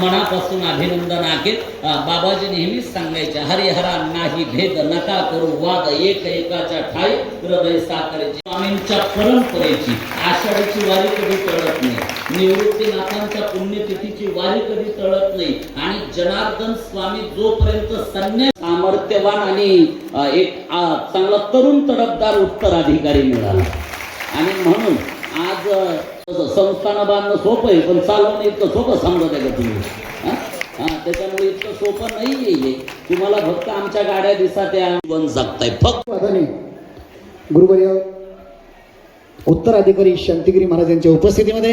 मनापासून अभिनंदन आहे बाबाजी नेहमीच सांगायचे हरिहरा नाही भेद नका करू वाद एक एकाच्या ठाई हृदय साखरेची स्वामींच्या परंपरेची आषाढीची वारी कधी टळत नाही निवृत्तीनाथांच्या पुण्यतिथीची वारी कधी टळत नाही आणि जनार्दन स्वामी जोपर्यंत संन्यास सामर्थ्यवान आणि एक चांगला तरुण तडफदार उत्तराधिकारी मिळाला. आणि म्हणून आज संस्थानं बांधणं सोपं आहे पण चालवणं इतकं सोपं समजत आहे का तुम्ही. हा? हा, त्याच्यामुळे इतकं सोपं नाही आहे तुम्हाला फक्त आमच्या गाड्या दिसत या. वन जगताय. फक्त गुरुवर्य उत्तराधिकारी शांतिगिरी महाराज यांच्या उपस्थितीमध्ये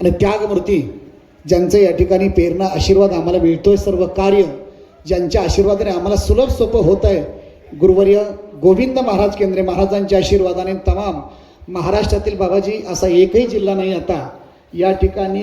आणि त्यागमूर्ती ज्यांचं या ठिकाणी प्रेरणा आशीर्वाद आम्हाला मिळतोय सर्व कार्य ज्यांच्या आशीर्वादाने आम्हाला सुलभ सोपं होत आहे. गुरुवर्य गोविंद महाराज केंद्रे महाराजांच्या आशीर्वादाने तमाम महाराष्ट्रातील बाबाजी असा एकही जिल्हा नाही आता. या ठिकाणी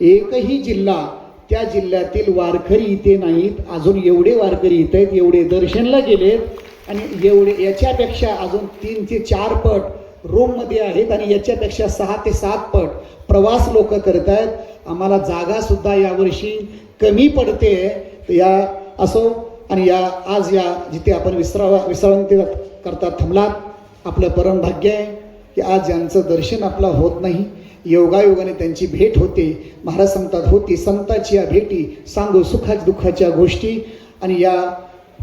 एकही जिल्हा त्या जिल्ह्यातील वारकरी इथे नाहीत. अजून एवढे वारकरी इथे आहेत एवढे दर्शनला गेलेत आणि एवढे याच्यापेक्षा अजून तीन ते चार पट रोममध्ये आहेत आणि याच्यापेक्षा सहा ते सात पट प्रवास लोक करत आहेत आम्हाला जागासुद्धा यावर्षी कमी पडते. या असो आणि या आज या जिथे आपण विसरावा विश्रांती करता थांबलात. आपलं परम भाग्य आहे. की आज ज्यांचं दर्शन आपलं होत नाही योगायोगाने त्यांची भेट होते महाराज सांगतात होती संताची या भेटी सांगू सुखा दुःखाच्या गोष्टी. आणि या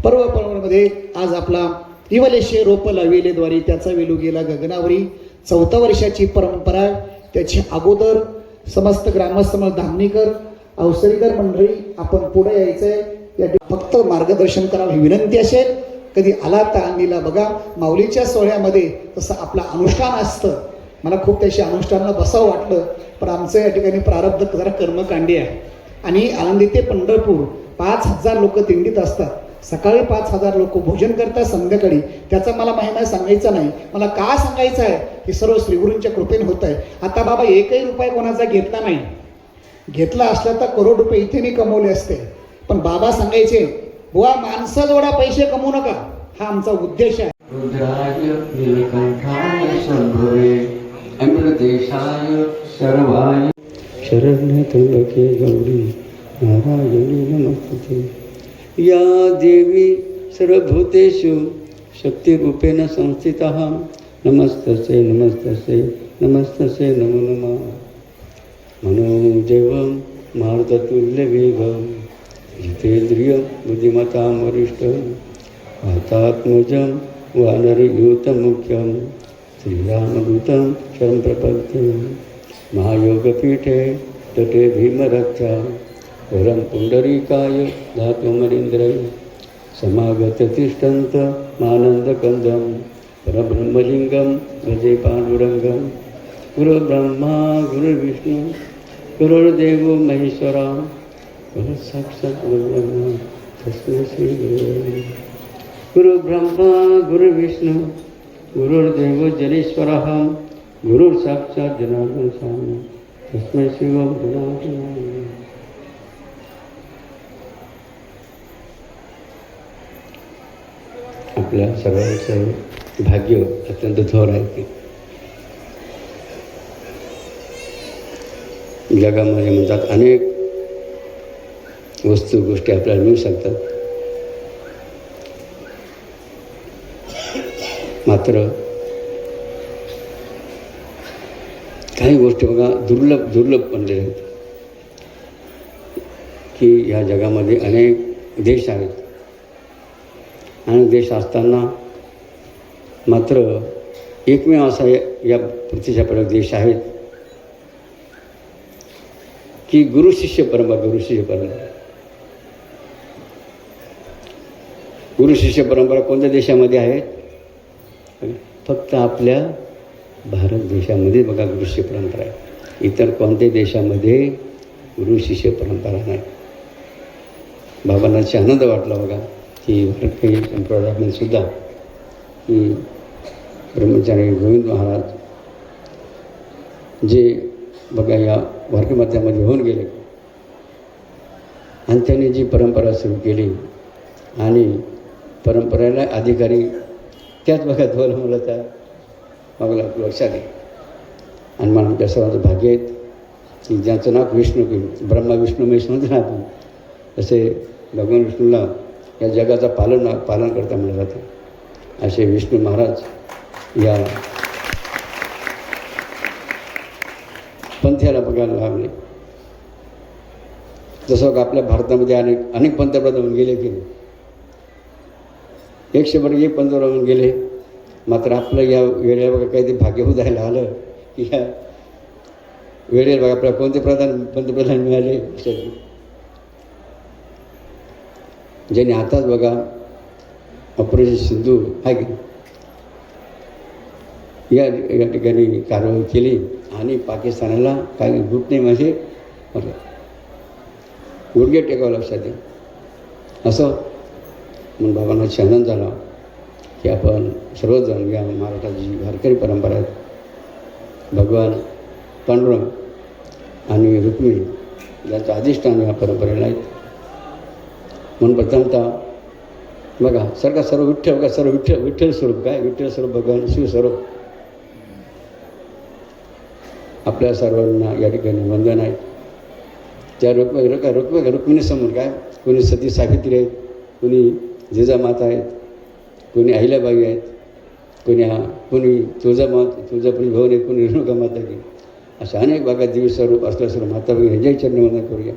पर्व पर्वमध्ये आज आपला इवलेशे रोप लाविलेद्वारे त्याचा वेलू गेला गगनावरी. चौथ्या वर्षाची परंपरा त्याची अगोदर समस्त ग्रामस्थ धामणीकर अवसरीकर मंडळी आपण पुढे आहे या फक्त मार्गदर्शन करावं ही विनंती असेल. कधी आला तर अंगीला बघा माऊलीच्या सोहळ्यामध्ये तसं आपलं अनुष्ठान असतं. मला खूप त्याशी अनुष्ठानला बसावं वाटलं पण आमचं या ठिकाणी प्रारब्ध जरा कर्मकांडी आहे. आणि आनंदी ते पंढरपूर पाच हजार लोक दिंडीत असतात. सकाळी पाच हजार लोक भोजन करतात संध्याकाळी. त्याचा मला महिमा सांगायचा नाही. मला का सांगायचं आहे? हे सर्व श्रीगुरूंच्या कृपेने होत आहे. आता बाबा एकही रुपये कोणाचा घेतला नाही. घेतला असला तर करोड रुपये इथे मी कमवले असते. पण बाबा सांगायचे बुवा माणसं जोडा पैसे कमवू नका. हा आमचा उद्देश आहे. सर्वाय शरण्यत्र्यंबके गौरी नारायणी नमस्ते। या देवी सर्वभूतेषु शक्तिरूपेण संस्थितः। नमस्तसे नमस्तसे नमस्तसे नमो नमः। मनोजैवं मारुततुल्यवेगं जितेन्द्रियं बुद्धिमतां वरिष्ठं वातात्मजं वानरयूतमुख्यं श्रीरामदूतं शरं प्रपद्ये महायोगपीठे तटे भीमरक्षा वरं पुण्डरीकाय धात्वमरीन्द्रय समागततिष्ठन्त मानन्दकन्दं परब्रह्मलिङ्गं भजे पाण्डुरङ्गं गुरुब्रह्मा गुरुविष्णु गुरुर्देवो महेश्वरा गुरुसाक्षात् गुरुब्रह्मा तस्मै गुरु गुरुब्रह्मा गुरुविष्णु गुरुर्देवो जनेश्वरः गुरुर्साक्षात् जनार्दन स्वामी. तस्मै शिवं गुणात्मनाय आपल्या सगळ्यांचं भाग्य अत्यंत थोर आहे की. जगामध्ये म्हणतात अनेक वस्तू गोष्टी आपल्याला मिळू शकतात. मात्र काही गोष्टी बघा दुर्लभ दुर्लभ बनलेल्या आहेत की ह्या जगामध्ये अनेक देश आहेत. अनेक देश असताना मात्र एकमेव असा या या पृथ्वीच्या पडक देश आहेत की गुरु शिष्य परंपरा गुरु शिष्य परंपरा. गुरु शिष्य परंपरा कोणत्या देशामध्ये आहेत फक्त आपल्या भारत देशामध्ये बघा गुरु शिष्य परंपरा आहे. इतर कोणत्याही देशामध्ये गुरु शिष्य परंपरा नाही? बाबांना आनंद वाटला बघा की भारतीय सुद्धा की ब्रह्मचारी गोविंद महाराज जे बघा या वारकरी होऊन गेले. आणि त्यांनी जी परंपरा सुरू केली आणि परंपरेला अधिकारी त्याच बघा धोल मला मागला लक्षात आहे आणि मला आमच्या सर्वांचं भाग्य आहेत की ज्यांचं नाव विष्णू की ब्रह्मा विष्णू महेश म्हणतो ना आपण असे भगवान विष्णूला या जगाचा पालन पालन करता म्हणलं जातं. असे विष्णू महाराज या पंथाला बघायला लागले. जसं आपल्या भारतामध्ये अनेक अनेक पंतप्रधान गेले गेले की नाही एकशे एक पंधरा गेले. मात्र आपलं या वेळेला बघा काही ते भाग्य उदायला आलं. की या वेळेला बघा आपल्याला कोणते प्रधान पंतप्रधान मिळाले? ज्याने ज्यांनी आताच बघा ऑपरेशन सिंधू आहे की या या ठिकाणी कारवाई केली आणि पाकिस्तानाला काही गुट नाही म्हणजे गुडघे टेकावं लक्षात येईल असं म्हणून बाबांना आनंद झाला. की आपण सर्वजण या महाराष्ट्राची जी वारकरी परंपरा आहे भगवान पांडुरंग आणि रुक्मिणी यांचं अधिष्ठान या परंपरेला आहेत. म्हणून प्रथमतः बघा सरकार सर्व विठ्ठल बघा सर्व विठ्ठल विठ्ठल स्वरूप काय? विठ्ठल स्वरूप भगवान शिवस्वरूप आपल्या सर्वांना या ठिकाणी वंदन आहे. त्या रुक्म रुक रुक्म रुक्मिणीसमोर काय? कोणी सती सावित्री आहेत कोणी जिजामाता आहेत कोणी अहिल्याबाई आहेत कोणी हा कोणी तुळजामात तुळजापुरी भवन आहेत कोणी रेणुका माता की अशा अनेक भागात दिवस स्वरूप असल्या सर्व माता भगिनी यांच्याही करूया.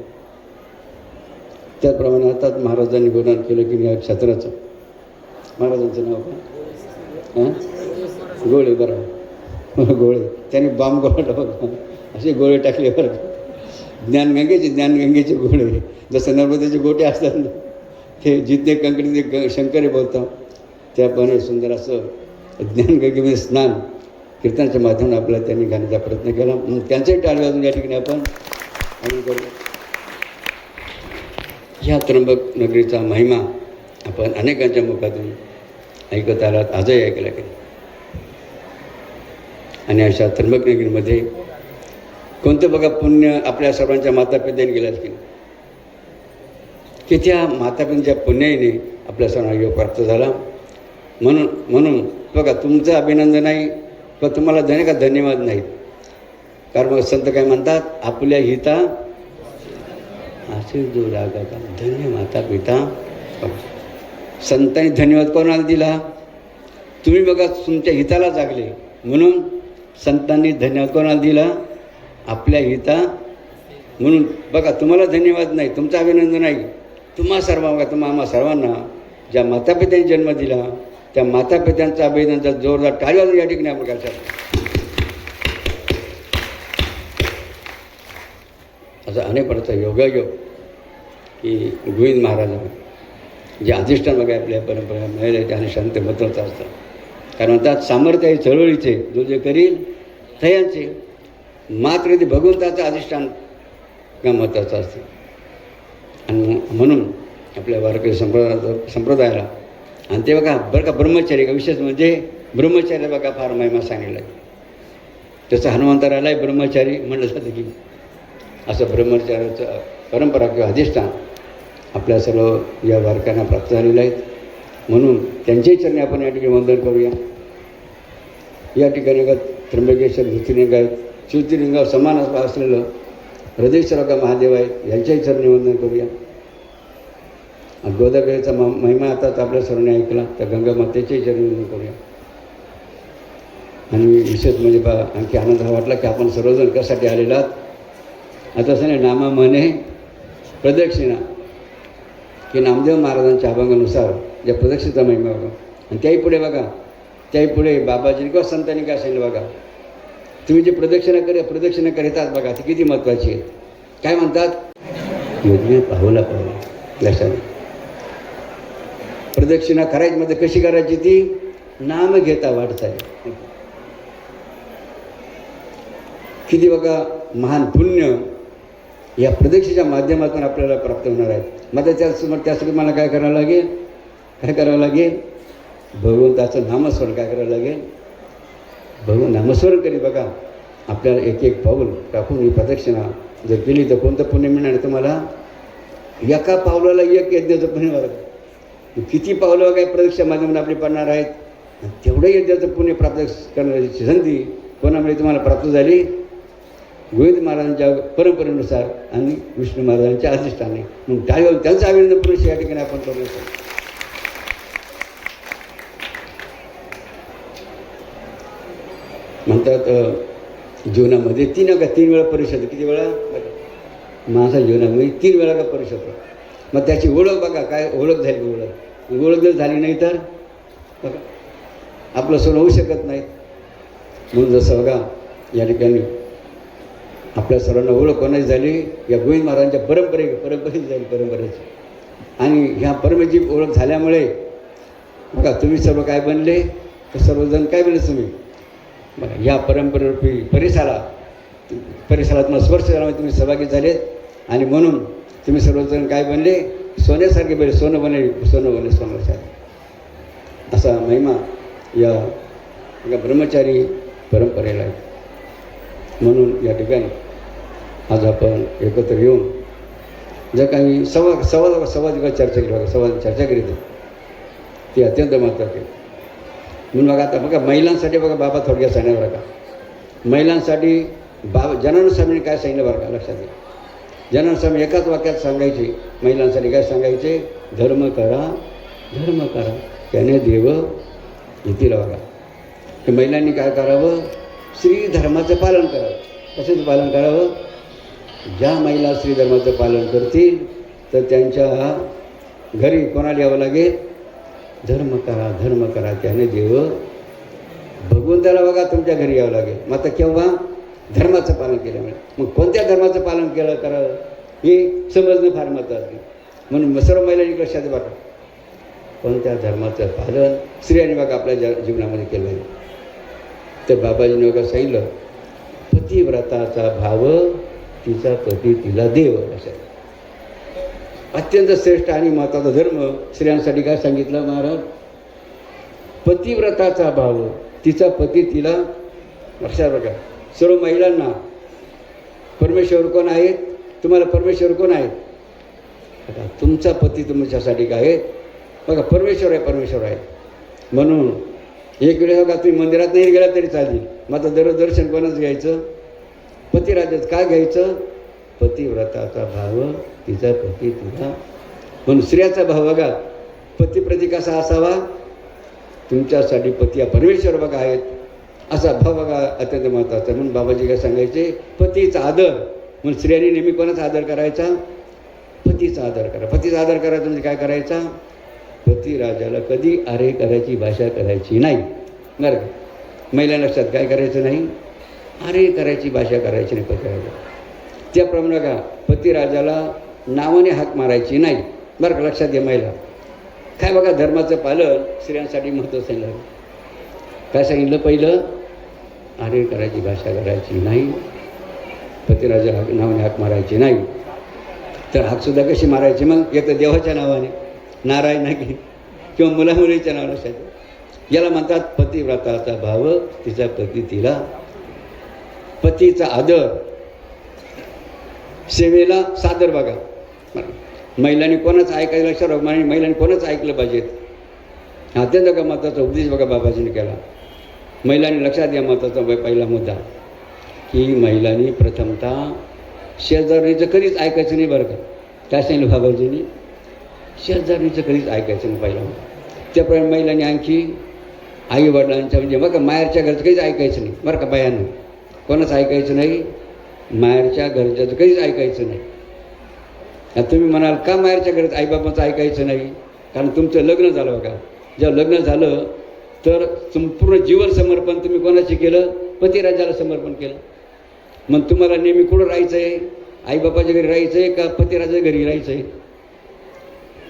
त्याचप्रमाणे आताच महाराजांनी वर्णन केलं की या क्षेत्राचं महाराजांचं नाव काय? हां? गोळे बरं. गोळे. त्याने बांब गोळा बघा असे गोळे टाकले बरं ज्ञानगंगेचे ज्ञानगंगेचे गोळे. जसं नर्मदेचे गोटे असतात ना. ते जिथे कंकडी ते ग शंकरी बोलतात त्याप्रमाणे सुंदर असं ज्ञानगंगेमध्ये स्नान कीर्तनाच्या माध्यमातून आपल्याला त्यांनी गाण्याचा प्रयत्न केला. मग त्यांचंही टाळ वाजून या ठिकाणी आपण आम्ही करू. ह्या त्र्यंबक नगरीचा महिमा आपण अनेकांच्या मुखातून ऐकत आलात आजही ऐकला की आणि अशा त्र्यंबक नगरीमध्ये कोणतं बघा पुण्य आपल्या सर्वांच्या मातापित्याने गेलं की नाही? की त्या मातापित्यांच्या पुण्याईने आपल्या सणा योग प्राप्त झाला. म्हणून म्हणून बघा तुमचं अभिनंदन नाही पण तुम्हाला धन्य का धन्यवाद नाहीत कारण मग संत काय म्हणतात आपल्या हिता असे जो रागाचा धन्य माता पिता. संतांनी धन्यवाद कोणाला दिला? तुम्ही बघा तुमच्या हिताला जागले. म्हणून संतांनी धन्यवाद कोणाला दिला? आपल्या हिता. म्हणून बघा तुम्हाला धन्यवाद नाही तुमचं अभिनंदन नाही तुम्हा सर्व तुम्हा आम्हा सर्वांना ज्या मातापित्यांनी जन्म दिला त्या मातापित्यांचं अभिनंदनचा जोरदार टाळी वाजून या ठिकाणी आपण करतात असं अनेक प्रकारचा योगायोग की गोविंद महाराज जे अधिष्ठान वगैरे आपल्या परंपरा मिळाले त्या अधिष्ठान ते महत्त्वाचं असतं. कारण त्यात सामर्थ्य आहे चळवळीचे जो जे करील थयांचे मात्र ते भगवंताचं अधिष्ठान महत्त्वाचं असतं? आणि म्हणून आपल्या वारकरी संप्रदा संप्रदायाला आणि ते बघा बरं का ब्रह्मचर्य का विशेष म्हणजे ब्रह्मचर्य बघा फार महिमा सांगितलं आहे त्याचं हनुमंतरालाही ब्रह्मचारी म्हणलं जातं की असं ब्रह्मचार्याचं परंपरा किंवा अधिष्ठान आपल्या सर्व या वारकांना प्राप्त झालेलं आहेत म्हणून त्यांच्याही चरणी आपण या ठिकाणी वंदन करूया. या ठिकाणी का त्र्यंबकेश्वर ज्योतिर्लिंग आहेत ज्योतिर्लिंगावर समान असलेलं हृदयेश्वर का महादेव आहे यांच्याही चरणी वंदन करूया. गोदागरीचा म महिमा आताच आपल्या सर्वांनी ऐकला तर गंगा मातेच्याही चरणी वंदन करूया. आणि विशेष म्हणजे बा आणखी आनंद हा वाटला की आपण सर्वजण कशासाठी आलेला आहात? आता असं नाही नामा म्हणे प्रदक्षिणा. की नामदेव महाराजांच्या अभंगानुसार ज्या प्रदक्षिणेचा महिमा बघा. आणि त्याही पुढे बघा त्याही पुढे बाबाजी किंवा संतांनी काय सांगितलं बघा? तुम्ही जे प्रदक्षिणा करे प्रदक्षिणा करतात बघा ती किती महत्त्वाची आहे. काय म्हणतात? योजना पाहूला पाहू लक्षात. प्रदक्षिणा करायची म्हणजे कशी करायची ती? नाम घेता वाटचाल किती बघा महान पुण्य या प्रदक्षिणेच्या माध्यमातून आपल्याला प्राप्त होणार आहे. मग त्यासमोर त्यासाठी मला काय करावं लागेल? काय करावं लागेल? भगवंताचं नामस्मरण काय करावं लागेल? भगवान नामस्मरण करी बघा. आपल्याला एक एक पाऊल टाकून ही प्रदक्षिणा जर केली तर कोणतं पुण्य मिळणार तुम्हाला? एका पावलाला एक यज्ञाचं पुण्य वाढत किती पावलं काय प्रदक्षिणा माध्यमात आपली पडणार आहेत? तेवढं यज्ञाचं पुण्य प्राप्त करण्याची संधी कोणामुळे तुम्हाला प्राप्त झाली? गोविंद महाराजांच्या परंपरेनुसार आणि विष्णू महाराजांच्या अधिष्ठाने. मग टाळीवर त्यांचा अभिनंदन पुरुष या ठिकाणी आपण करू शकतो? म्हणतात जीवनामध्ये तीन का तीन वेळा परिषद. किती वेळा? माणसा जीवनामध्ये तीन वेळा का परिषद? मग त्याची ओळख बघा काय ओळख झाली की ओळख? ओळख जर झाली नाही तर? बघा. आपलं सोडं होऊ शकत नाही. म्हणून जसं बघा या ठिकाणी आपल्या सर्वांना ओळख कोणाची झाली? या गोविंद महाराजांच्या परंपरे परंपरेची झाली परंपरेची. आणि ह्या परमेची ओळख झाल्यामुळे बघा तुम्ही सर्व काय बनले? तर सर्वजण काय बनले तुम्ही? या परंपरेरूपी परिसरा परिसरात स्पर्श झाल्यामुळे तुम्ही सहभागी झालेत आणि म्हणून तुम्ही सर्वजण काय बनले? सोन्यासारखे बनले सोनं बनले सोनं बनले सोन्यासारखे असा महिमा या एका ब्रह्मचारी परंपरेला आहे. म्हणून या ठिकाणी आज आपण एकत्र येऊन जर काही संवाद संवाद संवाद चर्चा केली सवाद संवाद चर्चा करीत ती अत्यंत महत्त्वाची आहे. म्हणून बघा आता बघा महिलांसाठी बघा बाबा थोडक्यात सांगणार बरं का. महिलांसाठी बाबा जनानुस्वामीने म्हणजे काय सांगितलं बरं का लक्षात घ्या. जनानुस्वामी म्हणजे एकाच वाक्यात सांगायचे महिलांसाठी काय सांगायचे? धर्म करा धर्म करा त्याने देव घेतील बघा. तर महिलांनी काय करावं? श्री धर्माचं पालन करावं. कशाचं पालन करावं? ज्या महिला स्त्री धर्माचं पालन करतील तर त्यांच्या घरी कोणाला यावं लागेल? धर्म करा धर्म करा त्याने देव भगवंताला बघा तुमच्या घरी यावं लागेल. मग आता केव्हा? धर्माचं पालन केल्यामुळे. मग कोणत्या धर्माचं पालन केलं करावं हे समजणं फार महत्त्वाचं म्हणून सर्व महिलांनी लक्षात बघा कोणत्या धर्माचं पालन स्त्रियांनी बघा आपल्या ज जीवनामध्ये केलं आहे. तर बाबाजीने बघा सांगितलं पतिव्रताचा भाव तिचा पती तिला देव असं. अत्यंत श्रेष्ठ आणि महत्त्वाचा धर्म स्त्रियांसाठी काय सांगितलं महाराज? पतिव्रताचा भाव. तिचा पती तिला लक्षात बघा. सर्व महिलांना परमेश्वर कोण आहेत? तुम्हाला परमेश्वर कोण आहेत? आता तुमचा पती तुमच्यासाठी काय आहे? बघा परमेश्वर आहे परमेश्वर आहे. म्हणून एक वेळेस बघा हो तुम्ही मंदिरात नाही गेला तरी चालेल. मग आता दररोज दर्शन कोणाच घ्यायचं? पतिराजात काय घ्यायचं? पतिव्रताचा भाव तिचा पती तिला पण स्त्रियाचा भाव बघा पतिप्रती कसा असावा? तुमच्यासाठी पती हा परमेश्वर बघा आहेत. असा भाव बघा अत्यंत महत्त्वाचा म्हणून बाबाजी काय सांगायचे पतीचा आदर. म्हणून स्त्रियांनी नेहमी कोणाचा आदर करायचा? पतीचा आदर करा. पतीचा आदर करायचा म्हणजे काय करायचा? पती राजाला कधी अरे करायची भाषा करायची नाही. बरं महिला लक्षात काय करायचं नाही? अरे करायची भाषा करायची नाही पती राजा त्याप्रमाणे का पतिराजाला नावाने हाक मारायची नाही. बरं का लक्षात घे महिला. काय बघा धर्माचं पालन स्त्रियांसाठी महत्त्वाचं सांगितलं काय सांगितलं पहिलं? आरे करायची भाषा करायची नाही. पतिराजा हाक नावाने हाक मारायची नाही. तर हाकसुद्धा कशी मारायची मग? एक तर देवाच्या नावाने. नारायण की किंवा मुलामुलीच्या नावाने असायचं याला म्हणतात पतिव्रताचा भाव तिचा पती तिला. पतीचा आदर. सेवेला सादर बघा. महिलांनी कोणाच ऐकायला लक्षात आणि महिलांनी कोणाच ऐकलं पाहिजेत अत्यंत का महत्त्वाचा उपदेश बघा बाबाजीने केला. महिलांनी लक्षात घ्या महत्त्वाचा पहिला मुद्दा की महिलांनी प्रथमतः शेजारणीचं कधीच ऐकायचं नाही बरं का. काय सांगितलं बाबाजींनी? शेजारणीचं कधीच ऐकायचं नाही पहिला मुद्दा. त्याप्रमाणे महिलांनी आणखी आई वडिलांच्या म्हणजे बघा माहेरच्या घरचं कधीच ऐकायचं नाही. बरं का बायानं. कोणाच ऐकायचं नाही? माहेरच्या घरच्याचं कधीच ऐकायचं नाही. आता तुम्ही म्हणाल का माहेरच्या घरात आईबापाचं ऐकायचं नाही? कारण तुमचं लग्न झालं बघा. जेव्हा लग्न झालं तर संपूर्ण जीवन समर्पण तुम्ही कोणाशी केलं? पतिराजाला समर्पण केलं. मग तुम्हाला नेहमी कुठं राहायचं आहे आईबापाच्या घरी राहायचं आहे का पतिराजाच्या घरी राहायचं आहे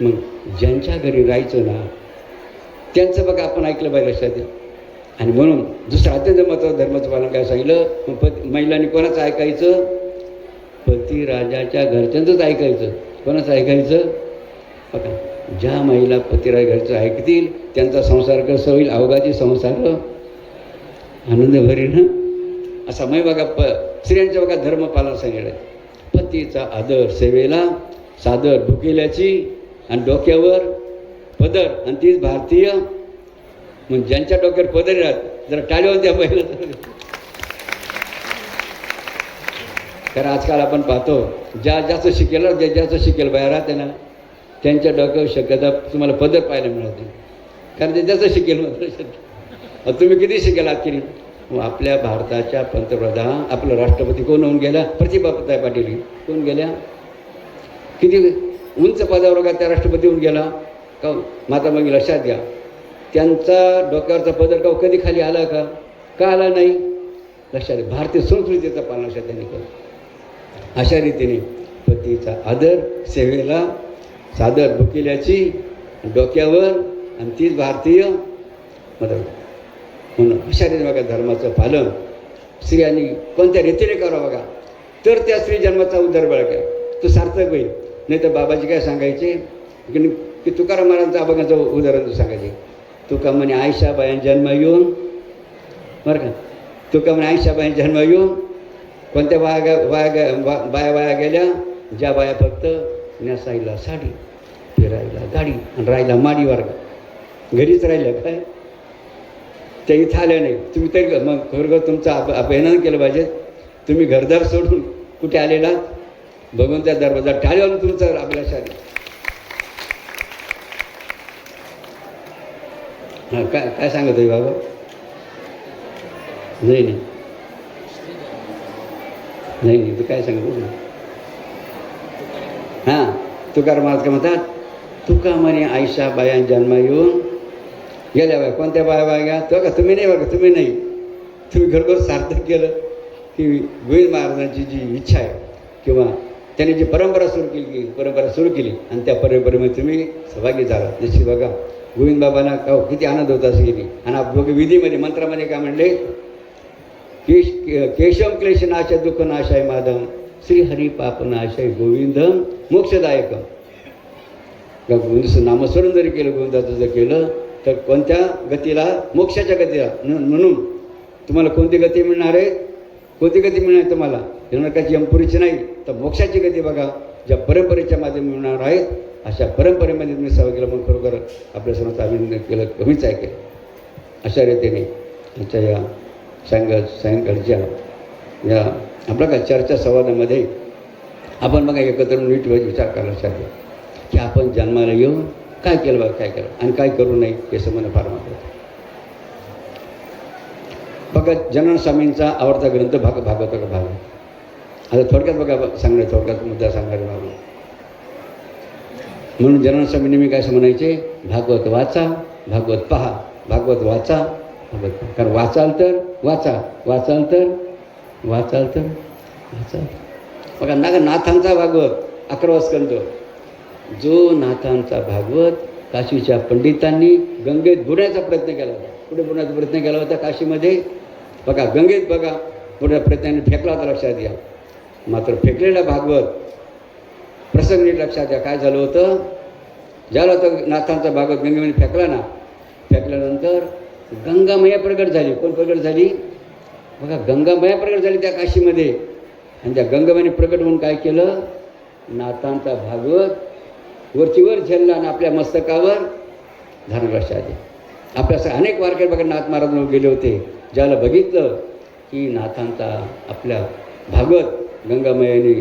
मग ज्यांच्या घरी राहायचं ना त्यांचं बघा आपण ऐकलं पाहिजे लक्षात द्या. आणि म्हणून दुसरं अत्यंत महत्त्वाचं धर्माचं पालन काय सांगितलं? मग पती महिलांनी कोणाचं ऐकायचं? पती राजाच्या घरच्यांचंच ऐकायचं. कोणाचं ऐकायचं? बघा ज्या महिला पतिराज घरचं ऐकतील त्यांचा संसार कसं होईल? अवघाची संसार आनंद भरीन असा मै बघा प स्त्रियांच्या बघा धर्मपालन सांगितलं पतीचा आदर सेवेला सादर भुकेल्याची आणि डोक्यावर पदर आणि तीच भारतीय मग ज्यांच्या डोक्यावर पदर राहत जरा टाळीवर द्या पहिलं तर कारण आजकाल आपण पाहतो ज्या जास्त शिकेल ज्या जास्त शिकेल बाहेर राहते ना त्यांच्या डोक्यावर शक्यता तुम्हाला पदर पाहायला मिळत नाही. कारण ते जास्त शिकेल मात्र शक्य. तुम्ही किती शिकेल आखिरी मग आपल्या भारताच्या पंतप्रधान आपलं राष्ट्रपती कोण होऊन गेला? प्रतिभाताई पाटील. कोण गेल्या? किती उंच पदावर का त्या राष्ट्रपती होऊन गेला? का माता मग लक्षात घ्या. त्यांचा डोक्यावरचा पदरकाव कधी खाली आला का? का आला नाही? लक्षात भारतीय संस्कृतीचा पालन लक्षात त्यांनी केलं. अशा रीतीने पतीचा आदर सेवेला सादर भुकिल्याची डोक्यावर आणि तीच भारतीय मदत म्हणून अशा रीतीने बघा धर्माचं पालन स्त्रियांनी कोणत्या रीतीने करावं बघा? तर त्या स्त्री जन्माचा उद्धार बळका तो सार्थक होईल. नाही तर बाबाजी काय सांगायचे? की तुकाराम महाराजांचा अभंगाचं उदाहरण सांगायचे. तुका म्हणे आयशा जन्म येऊन बरं का? तुका म्हणे आयशा जन्म येऊन कोणत्या बाया वाया बाया गा- बाया वाया गेल्या? ज्या बाया फक्त नेसायला साडी फिरायला गाडी आणि राहिला माडी वर्ग. घरीच राहिलं काय? ते इथं आल्या नाही. तुम्ही तरी मग खरं तुमचं अभ अभिनंदन केलं पाहिजे. तुम्ही घरदार सोडून कुठे आलेला? भगवंत्या दरवाजा टाळ्यावर तुमचं आपल्या शाळेत. हां काय काय सांगत आहे बाबा? नाही नाही. नाही नाही तू काय सांगत ना हां तुकार महाराज काय म्हणतात तुका म्हणे आयशा बाया जन्म येऊन गेल्या बाय. कोणत्या बाया बाया घ्या तो का तुम्ही नाही बघा तुम्ही नाही. तुम्ही खरोखर सार्थक केलं. की गोविंद महाराजांची जी इच्छा आहे किंवा त्यांनी जी परंपरा सुरू केली परंपरा सुरू केली आणि त्या परंपरेमध्ये तुम्ही सहभागी झाला निश्चित बघा. गोविंद बाबांना का किती आनंद होता असं गेली आणि आपण विधीमध्ये मंत्रामध्ये काय म्हणले? केश केशव क्लेश नाश दुःख नाशाय माधव श्री हरी पाप नाशाय गोविंद मोक्षदायक का नामस्मरण जरी केलं गोविंदाचं जर केलं तर कोणत्या गतीला? मोक्षाच्या गतीला. म्हणून तुम्हाला कोणती गती मिळणार आहे? कोणती गती मिळणार तुम्हाला? जनकाची यमपुरीची नाही तर मोक्षाची गती बघा ज्या परंपरेच्या माध्यम मिळणार आहेत अशा परंपरेमध्ये तुम्ही सहभाग केला म्हणून खरोखर आपल्यासमोर अभिनंदन केलं कमीच आहे केलं अशा रीतीने आमच्या या सायंकाळ सायंकाळच्या या आपल्या का चर्चा संवादामध्ये आपण बघा एकत्र नीट विचार करायला पाहिजे की आपण जन्माला येऊन काय केलं बघा काय केलं? आणि काय करू नये हे समजणं फार महत्त्वाचं बघा जनन स्वामींचा आवडता ग्रंथ भाग भागवत का भाग आता थोडक्यात बघा सांगणार थोडक्यात मुद्दा सांगणारे भाग म्हणून जनन स्वामींनी मी काय असं म्हणायचे? भागवत वाचा भागवत पहा भागवत वाचा भागवत कारण वाचाल तर वाचा वाचाल तर वाचाल तर वाचाल. बघा नाग नाथांचा भागवत अकरा स्कंद जो नाथांचा भागवत काशीच्या पंडितांनी गंगेत बुडण्याचा प्रयत्न केला होता. कुठे बुडण्याचा प्रयत्न केला होता? काशीमध्ये? बघा गंगेत बघा. पुढे प्रयत्नाने फेकला होता लक्षात घ्या. मात्र फेकलेला भागवत प्रसंग नीट लक्षात घ्या. काय झालं होतं? ज्याला तो नाथांचा भागवत गंगेमध्ये फेकला ना? फेकल्यानंतर गंगामया प्रगट झाली. कोण प्रगट झाली? बघा गंगामया प्रगट झाली त्या काशीमध्ये. आणि त्या गंगामाने प्रगट होऊन काय केलं? नाथांचा भागवत वरचीवर झेलला आणि आपल्या मस्तकावर धारण लक्षात आहे आपल्या असं अनेक वारकरी बघा नाथ महाराज गेले होते. ज्याला बघितलं की नाथांचा आपल्या भागवत गंगामयाने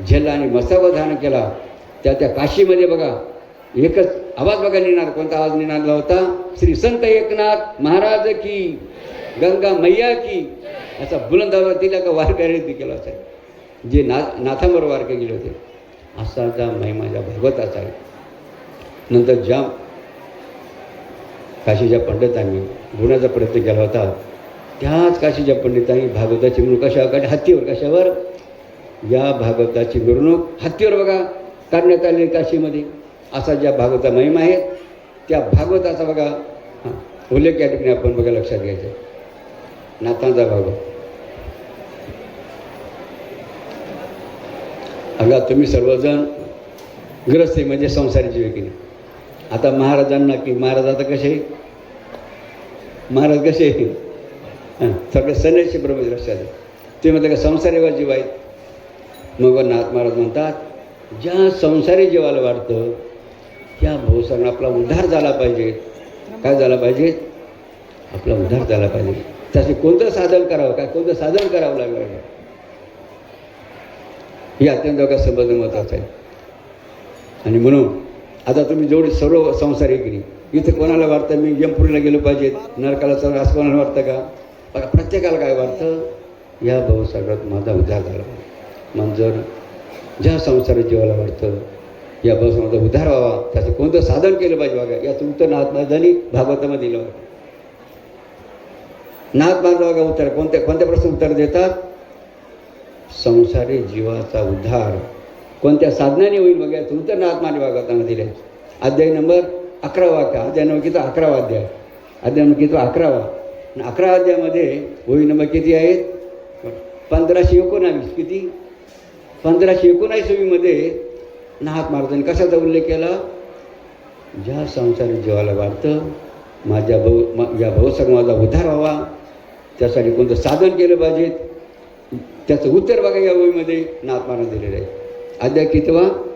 झेलला आणि धारण केला. त्या त्या काशीमध्ये बघा एकच आवाज बघा निनाद कोणता आवाज निनादला होता? श्री संत एकनाथ महाराज की गंगा मैया की असा बुलंद आवाज दिला का वारकऱ्यांनी केला होता जे ना नाथांवर वारके गेले होते. असा जा महिमा ज्या आहे. नंतर ज्या काशीच्या पंडितांनी गुणाचा प्रयत्न केला होता त्याच काशीच्या पंडितांनी भागवताची म्हणून कशावर काढली? हत्तीवर कशावर? या भागवताची मिरवणूक हत्तीवर बघा काढण्यात आली काशीमध्ये. असा ज्या भागवता महिमा आहे त्या भागवताचा बघा हां उल्लेख या ठिकाणी आपण बघा लक्षात घ्यायचं नातांचा नाथांचा भागवत. अगा तुम्ही सर्वजण ग्रस्ते म्हणजे संसाराची व्यक्ती आता महाराजांना की महाराज आता कसे महाराज कसे सगळे संन्यासी ब्रह्म लक्षात ते म्हणतात का संसारीवर जीव आहेत? मग नाथ महाराज म्हणतात ज्या संसारी जीवाला वाटतं त्या भोवसानं आपला उद्धार झाला पाहिजे. काय झाला पाहिजे? आपला उद्धार झाला पाहिजे. त्यासाठी कोणतं साधन करावं? काय कोणतं साधन करावं लागलं हे अत्यंत का संबंध महत्त्वाचा आहे. आणि म्हणून आता तुम्ही जेवढे सर्व संसारी केली इथे कोणाला वाटतं मी यमपुरीला गेलो पाहिजेत नरकाला चला असं कोणाला वाटतं का प्रत्येकाला काय वाटतं या भाऊसागरात माझा उद्धार झाला मांजर जर ज्या संसारिक जीवाला वाटतं या भाऊ उद्धार व्हावा त्याचं कोणतं साधन केलं पाहिजे बघा याचं उत्तर नाथमाधानी भागवतामध्ये दिलं बघा नाथमाधा बघा उत्तर कोणत्या कोणत्या प्रश्न उत्तर देतात? संसारी जीवाचा उद्धार कोणत्या साधनाने होईल बघा तुमचं उत्तर नाथमाने भागवताना दिले अध्याय नंबर अकरावा का? अध्याय नंबर किती? अकरावा अध्याय. अध्याय नंबर किती? अकरावा. अकरा अध्यायामध्ये होई नंबर किती आहेत? पंधराशे एकोणावीस. किती? पंधराशे एकोणावीसवीमध्ये नाहक महाराजांनी कशाचा उल्लेख केला? ज्या संसारी जीवाला वाटतं माझ्या भाऊ मा- या भाऊसंगमाचा उद्धार व्हावा. त्यासाठी कोणतं साधन केलं पाहिजे? त्याचं उत्तर बघा या वहीमध्ये नाथ महाराज दिलेलं आहे. अध्याय कितवा?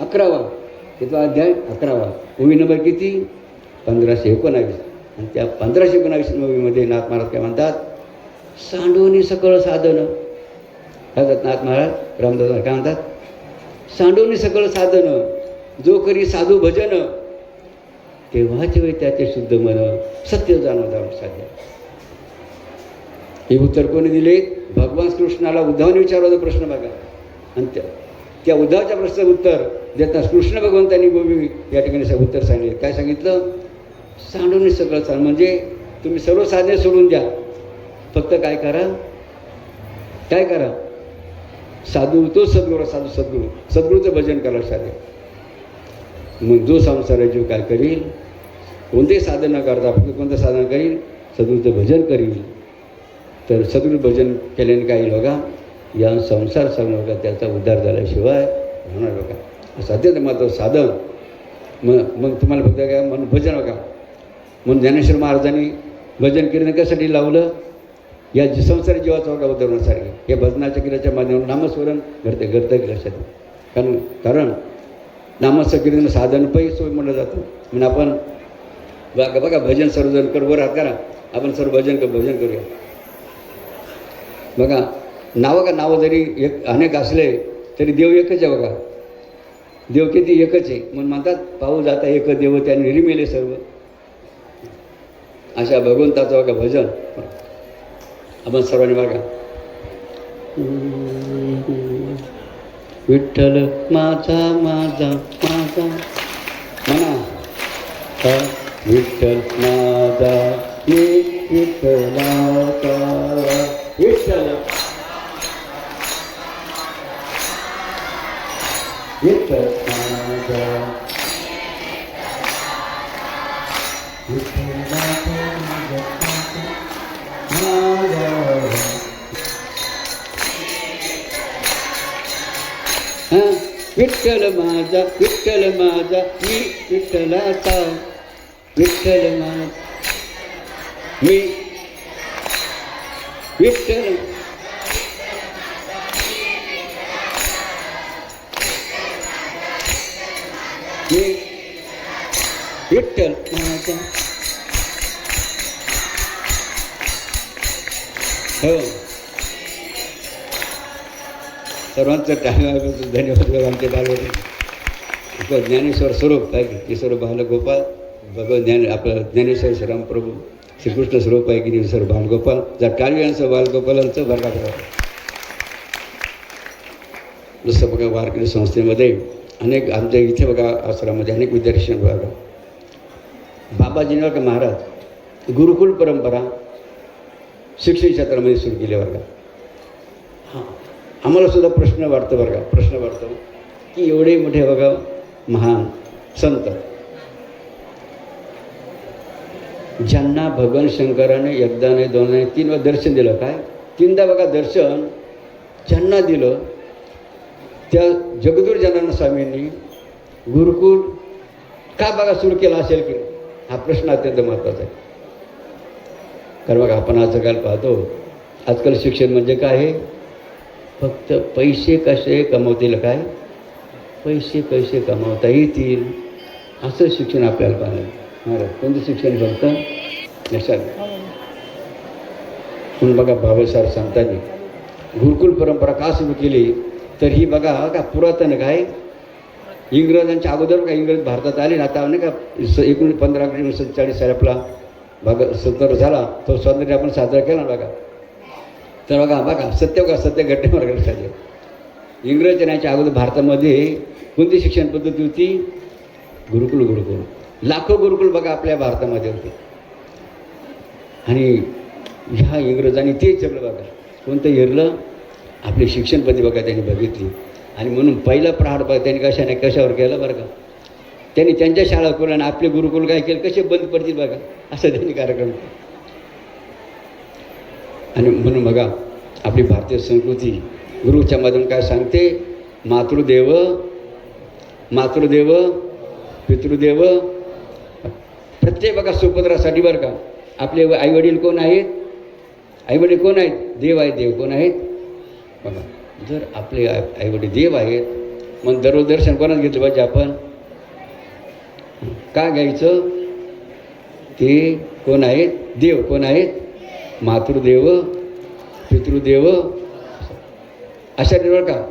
अकरावा. कितवा अध्याय? अकरावा. ओवी नंबर किती? पंधराशे एकोणावीस. आणि त्या पंधराशे एकोणावीस मूवीमध्ये नाथ महाराज काय म्हणतात? सांडवणी सकळ साधनं. हजरतनाथ महाराज रामदास काय म्हणतात? सांडवणी सगळं साधनं जो करी साधू भजन. तेव्हाच वेळ त्याचे शुद्ध मन सत्य जाणवता साध्य हे उत्तर कोणी दिले? भगवान कृष्णाला उद्धवाने विचारला प्रश्न बघा. आणि त्या त्या उद्धवाच्या प्रश्नाचं उत्तर देताना कृष्ण भगवंतांनी गोवी या ठिकाणी उत्तर सांगितले. काय सांगितलं? सांडून सगळं सांग म्हणजे तुम्ही सर्व साधने सोडून द्या. फक्त काय करा? काय करा? साधू तो सद्गुरू साधू सद्गुरू. सद्गुरूचं भजन करा साधे मग जो संसार जीव काय करील कोणतेही साधन न करता फक्त कोणतं साधन करील सद्गुरूचं भजन करील तर सद्गुरू भजन केल्याने काय बघा या संसार सांगू बघा त्याचा उद्धार झाल्याशिवाय होणार बघा. साध्यात अत्यंत साधन. मग मग तुम्हाला फक्त काय म्हणून भजन बघा. म्हणून ज्ञानेश्वर महाराजांनी भजन कीर्तन कशासाठी लावलं? या जी जीवाचा बघा हे या भजनाच्या क्रियाच्या माध्यमातून नामस्मरण घडते घडतं की लक्षात कारण कारण नामस्मरण कीर्तन साधन पै सोय म्हणलं जातं. म्हणून आपण बघा बघा भजन सर्वजण कर वर हात करा. आपण सर्व भजन कर भजन करूया. बघा नावं का नावं जरी एक अनेक असले तरी देव एकच आहे बघा. देव किती एकच आहे. म्हणून म्हणतात पाहू जाता एक देव त्याने निर्मिले सर्व. अशा भगवंताचं बघा भजन. आपण सर्वांनी बघा विठ्ठल माझा माझा माझा. म्हणा. हा, विठ्ठल माझा मी विठ्ठलाचा. विठ्ठल विठ्ठल. विठ्ठल माझा विठ्ठल माझा मी विठ्ठलाचा विठ्ठल माझा मी विठ्ठल मी विठ्ठल माझा हो सर्वांचं टाळ्या धन्यवाद आमचे बालवडे ज्ञानेश्वर स्वरूप आहे की हे बालगोपाल भगवत ज्ञान आपलं ज्ञानेश्वर श्रीराम प्रभू श्रीकृष्ण स्वरूप आहे की सर बालगोपाल जर टाळवी यांचं बालगोपालांचं बरं जसं बघा वारकरी संस्थेमध्ये अनेक आमच्या इथे बघा आश्रमामध्ये अनेक विद्यार्थी बघा. बाबाजी का महाराज गुरुकुल परंपरा शिक्षण क्षेत्रामध्ये सुरू केली बरं हां. आम्हाला सुद्धा प्रश्न वाटतो बघा का. प्रश्न वाटतो की एवढे मोठे बघा महान संत. ज्यांना भगवान शंकराने एकदा नाही दोन नाही तीन वेळा दर्शन दिलं. काय? तीनदा बघा दर्शन. ज्यांना दिलं त्या जगदूर जनाना स्वामींनी गुरुकुल का बघा सुरू केला असेल की? हा प्रश्न अत्यंत महत्त्वाचा आहे. कारण बघा आपण आजकाल पाहतो आजकाल शिक्षण म्हणजे काय आहे? फक्त पैसे कसे कमवतील काय? पैसे कसे कमावता येतील? असं शिक्षण आपल्याला पाहिलं महाराज कोणतं शिक्षण फक्त? लक्षात म्हणून बघा बाबासाहेब सांगताना गुरुकुल परंपरा का सुरू केली? तर ही बघा का पुरातन काय? इंग्रजांच्या अगोदर का इंग्रज भारतात आले? ना आता नाही का एकोणीस पंधरा एकोणीसशे सत्तेचाळीस साली आपला भाग स्वतंत्र झाला तो स्वातंत्र्य आपण साजरा केला ना बघा. तर बघा बघा सत्य बघा सत्य घटनेवर लक्षात इंग्रज येण्याच्या अगोदर भारतामध्ये कोणती शिक्षण पद्धती होती? गुरुकुल गुरुकुल. लाखो गुरुकुल बघा आपल्या भारतामध्ये होते. आणि ह्या इंग्रजांनी तेच सगळं बघा. कोणतं हिरलं? आपली शिक्षण पद्धती बघा त्यांनी बघितली. आणि म्हणून पहिला प्रहार बघा त्यांनी कशाने कशावर केलं बरं का? त्यांनी त्यांच्या शाळा करून आणि आपले गुरुकुल काय केलं? कसे बंद पडतील बघा? असं त्यांनी कार्यक्रम केला. आणि म्हणून बघा आपली भारतीय संस्कृती गुरुच्या मधून काय सांगते? मातृदेव मातृदेव पितृदेव. प्रत्येक बघा सुपुत्रासाठी बरं का आपले आईवडील कोण आहेत? आईवडील कोण आहेत? देव आहेत. देव कोण आहेत? बघा जर आपले आई आईवडील देव आहेत मग दररोज दर्शन कोणाच घेतलं पाहिजे आपण? का घ्यायचं? ते कोण आहेत? देव कोण आहेत? मातृदेव पितृदेव अशा बरं का?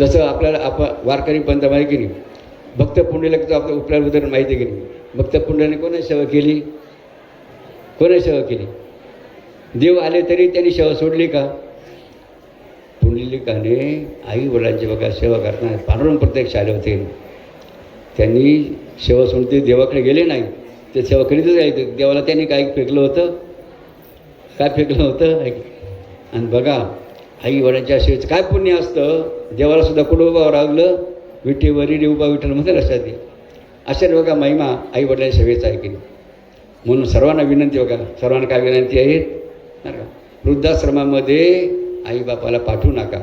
जसं आपल्याला आप वारकरी पंत माहिती की नाही? भक्त तो आपलं उपल्याला उदाहरण माहिती की नाही? भक्त पुंडलिने कोणाची सेवा केली? कोणा सेवा केली? देव आले तरी त्यांनी सेवा सोडली का? पुंडलिकाने आई वडिलांची बघा सेवा करताना पांडुरंग प्रत्यक्ष आले होते. त्यांनी सेवा सोडून ते देवाकडे गेले नाही. ते सेवा करीतच आहे देवाला त्यांनी काय फेकलं होतं. काय फेकलं होतं? ऐक आणि बघा आई वडांच्या सेवेचं काय पुण्य असतं? देवाला सुद्धा कुठं उभं रागलं विटेवरी उभा विठ्ठलमध्ये लक्षात ये अशा बघा महिमा आई वडिलांच्या सेवेचा आहे की म्हणून सर्वांना विनंती बघा. सर्वांना काय विनंती आहेत नाही का? वृद्धाश्रमामध्ये आईबापाला पाठवू नका.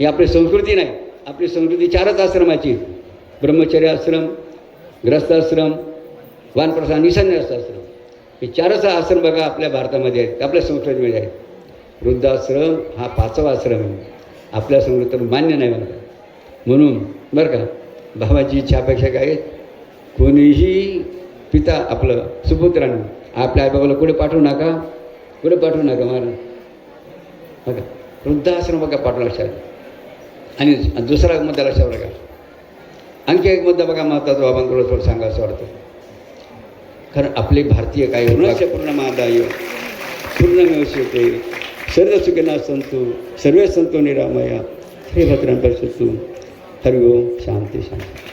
ही आपली संस्कृती नाही. आपली संस्कृती चारच आश्रमाची ब्रह्मचर्य आश्रम ग्रस्ताश्रम वानप्रसाद आश्रम. आश्रम आश्रम बघा आपल्या भारतामध्ये आहेत आपल्या संस्कृतीमध्ये आहे वृद्धाश्रम हा पाचवा आश्रम आहे. आपल्या संस्कृतीत मान्य नाही बरं म्हणून बरं का भावाची इच्छा अपेक्षा काय कोणीही पिता आपलं सुपुत्रानं आपल्या आईबाबाला कुठे पाठवू नका? कुठे पाठवू नका महाराज बघा वृद्धाश्रम बघा पाठवू लक्षात. आणि दुसरा मुद्दा लक्षात बघा. आणखी एक मुद्दा बघा महत्त्वाचा बाबांकडे थोडं सांगा असं वाटतं. कारण आपले भारतीय काय पूर्ण महादाय पूर्ण शिवते सर्व सुखिना संतु सर्वे संतो निरामया. हे भद्रांपर सुतू हरिओम शांती शांती.